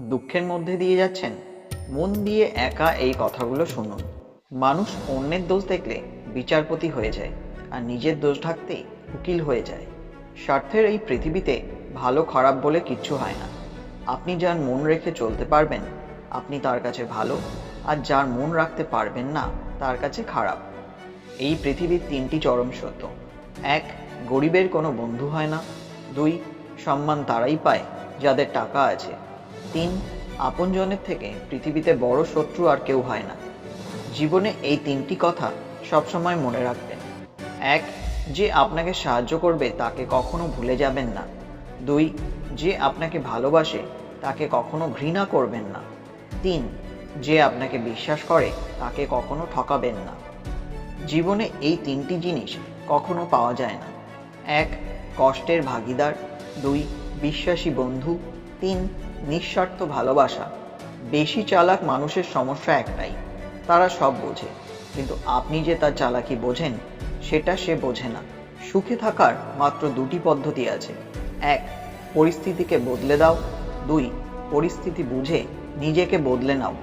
দুঃখের মধ্যে দিয়ে যাচ্ছেন? মন দিয়ে একা এই কথাগুলো শুনুন। মানুষ অন্যের দোষ দেখলে বিচারপতি হয়ে যায় আর নিজের দোষ ঢাকতেই উকিল হয়ে যায়। স্বার্থের এই পৃথিবীতে ভালো খারাপ বলে কিচ্ছু হয় না। আপনি যার মন রেখে চলতে পারবেন, আপনি তার কাছে ভালো আর যার মন রাখতে পারবেন না, তার কাছে খারাপ। এই পৃথিবীর তিনটি চরম সত্য। এক, গরিবের কোনো বন্ধু হয় না। দুই, সম্মান তারাই পায় যাদের টাকা আছে। তিন, আপনজনের থেকে পৃথিবীতে বড় শত্রু আর কেউ হয় না। জীবনে এই তিনটি কথা সবসময় মনে রাখবেন। এক, যে আপনাকে সাহায্য করবে তাকে কখনো ভুলে যাবেন না। দুই, যে আপনাকে ভালোবাসে তাকে কখনো ঘৃণা করবেন না। তিন, যে আপনাকে বিশ্বাস করে তাকে কখনো ঠকাবেন না। জীবনে এই তিনটি জিনিস কখনো পাওয়া যায় না। এক, কষ্টের ভাগিদার। দুই, বিশ্বাসী বন্ধু। তিন নিঃস্বার্থ ভালোবাসা। বেশি চালাক মানুষের সমস্যা একটাই, তারা সব বোঝে। কিন্তু আপনি যে তার চালাকি বোঝেন, সেটা সে বোঝে না। সুখে থাকার মাত্র দুটি পদ্ধতি আছে। এক, পরিস্থিতিকে বদলে দাও। দুই, পরিস্থিতি বুঝে নিজেকে বদলে নাও।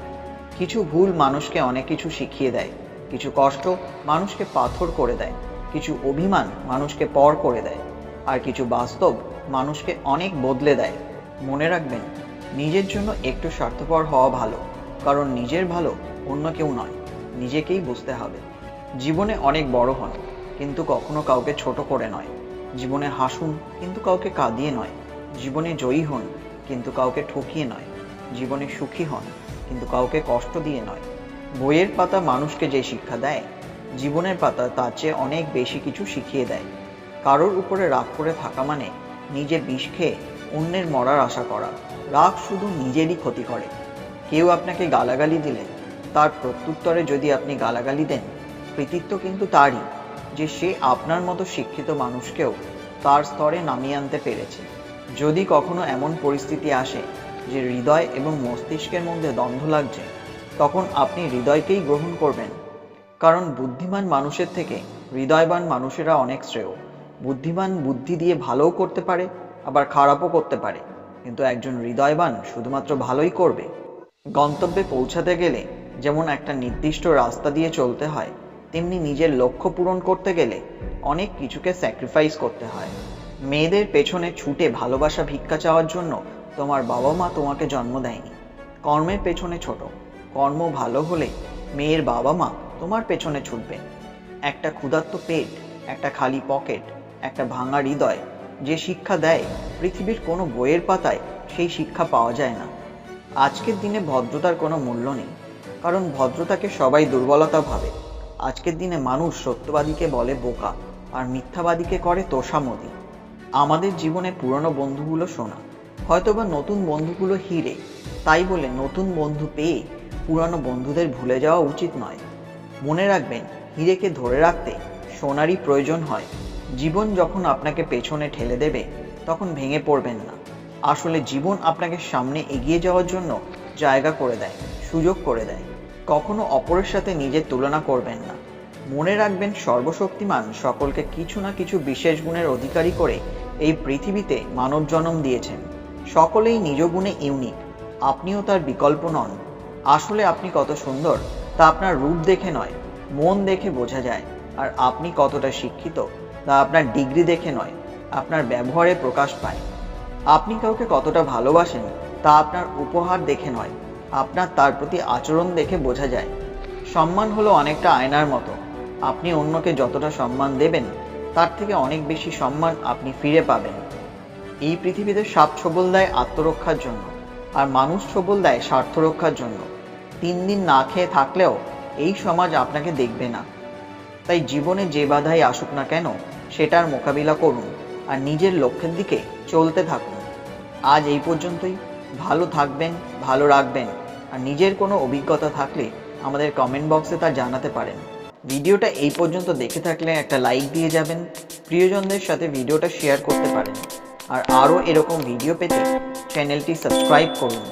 কিছু ভুল মানুষকে অনেক কিছু শিখিয়ে দেয়। কিছু কষ্ট মানুষকে পাথর করে দেয়। কিছু অভিমান মানুষকে পর করে দেয়। আর কিছু বাস্তব মানুষকে অনেক বদলে দেয়। মনে রাখবেন, নিজের জন্য একটু স্বার্থপর হওয়া ভালো, কারণ নিজের ভালো অন্য কেউ নয়, নিজেকেই বুঝতে হবে। জীবনে অনেক বড় হন, কিন্তু কখনো কাউকে ছোট করে নয়। জীবনে হাসুন, কিন্তু কাউকে কাঁদিয়ে নয়। জীবনে জয়ী হন, কিন্তু কাউকে ঠকিয়ে নয়। জীবনে সুখী হন, কিন্তু কাউকে কষ্ট দিয়ে নয়। বইয়ের পাতা মানুষকে যে শিক্ষা দেয়, জীবনের পাতা তার চেয়ে অনেক বেশি কিছু শিখিয়ে দেয়। কারোর উপরে রাগ করে থাকা মানে নিজে বিষ খেয়ে অন্যের মরার আশা করা। রাগ শুধু নিজেরই ক্ষতি করে। কেউ আপনাকে গালাগালি দিলে, তার প্রত্যুত্তরে যদি আপনি গালাগালি দেন, কৃতিত্ব কিন্তু তারই যে সে আপনার মতো শিক্ষিত মানুষকেও তার স্তরে নামিয়ে আনতে পেরেছে। যদি কখনো এমন পরিস্থিতি আসে যে হৃদয় এবং মস্তিষ্কের মধ্যে দ্বন্দ্ব লাগছে, তখন আপনি হৃদয়কেই গ্রহণ করবেন। কারণ বুদ্ধিমান মানুষের থেকে হৃদয়বান মানুষেরা অনেক শ্রেয়। বুদ্ধিমান বুদ্ধি দিয়ে ভালোও করতে পারে আবার খারাপও করতে পারে। কিন্তু একজন হৃদয়বান শুধুমাত্র ভালোই করবে। গন্তব্যে পৌঁছাতে গেলে যেমন একটা নির্দিষ্ট রাস্তা দিয়ে চলতে হয়, তেমনি নিজের লক্ষ্য পূরণ করতে গেলে অনেক কিছুকে স্যাক্রিফাইস করতে হয়। মেয়েদের পেছনে ছুটে ভালোবাসা ভিক্ষা চাওয়ার জন্য তোমার বাবা মা তোমাকে জন্ম দেয়নি। কর্মের পেছনে ছোট। কর্ম ভালো হলে মেয়ের বাবা মা তোমার পেছনে ছুটবে। একটা ক্ষুধার্ত পেট, একটা খালি পকেট, একটা ভাঙা হৃদয় যে শিক্ষা দেয়, পৃথিবীর কোনো বইয়ের পাতায় সেই শিক্ষা পাওয়া যায় না। আজকের দিনে ভদ্রতার কোনো মূল্য নেই, কারণ ভদ্রতাকে সবাই দুর্বলতা ভাবে। আজকের দিনে মানুষ সত্যবাদীকে বলে বোকা, আর মিথ্যাবাদীকে করে তোষামদি। আমাদের জীবনে পুরনো বন্ধুগুলো শোনা, হয়তোবা নতুন বন্ধুগুলো হিরে। তাই বলে নতুন বন্ধু পেয়ে পুরানো বন্ধুদের ভুলে যাওয়া উচিত নয়। মনে রাখবেন, হিরেকে ধরে রাখতে সোনারই প্রয়োজন হয়। জীবন যখন আপনাকে পেছনে ঠেলে দেবে, তখন ভেঙে পড়বেন না। আসলে জীবন আপনাকে সামনে এগিয়ে যাওয়ার জন্য জায়গা করে দেয়, সুযোগ করে দেয়। কখনো অপরের সাথে নিজের তুলনা করবেন না। মনে রাখবেন সর্বশক্তিমান সকলকে কিছু না কিছু বিশেষ গুণের অধিকারী করে এই পৃথিবীতে মানব জন্ম দিয়েছেন। সকলেই নিজ গুণে ইউনিক। আপনিও তার বিকল্প নন। আসলে আপনি কত সুন্দর, তা আপনার রূপ দেখে নয়, মন দেখে বোঝা যায়, আর আপনি কতটা শিক্ষিত তা আপনার ডিগ্রি দেখে নয়, আপনার ব্যবহারে প্রকাশ পায়। আপনি কাউকে কতটা ভালোবাসেন তা আপনার উপহার দেখে নয়, আপনার তার প্রতি আচরণ দেখে বোঝা যায়। সম্মান হলো অনেকটা আয়নার মতো। আপনি অন্যকে যতটা সম্মান দেবেন, তার থেকে অনেক বেশি সম্মান আপনি ফিরে পাবেন। এই পৃথিবীতে সাপ ছবল দেয় আত্মরক্ষার জন্য, আর মানুষ ছবল দেয় স্বার্থ রক্ষার জন্য। তিন দিন না খেয়ে থাকলেও এই সমাজ আপনাকে দেখবে না। তাই জীবনে যে বাধাই আসুক না কেন সেটার মোকাবিলা করুন আর নিজের লক্ষ্যের দিকে চলতে থাকুন। আজ এই পর্যন্তই। ভালো থাকবেন, ভালো রাখবেন। আর নিজের কোনো অভিজ্ঞতা থাকলে আমাদের কমেন্ট বক্সে তা জানাতে পারেন। ভিডিওটা এই পর্যন্ত দেখে থাকলে একটা লাইক দিয়ে যাবেন, প্রিয়জনদের সাথে ভিডিওটা শেয়ার করতে পারেন। আর আরও এরকম ভিডিও পেতে চ্যানেলটি সাবস্ক্রাইব করুন।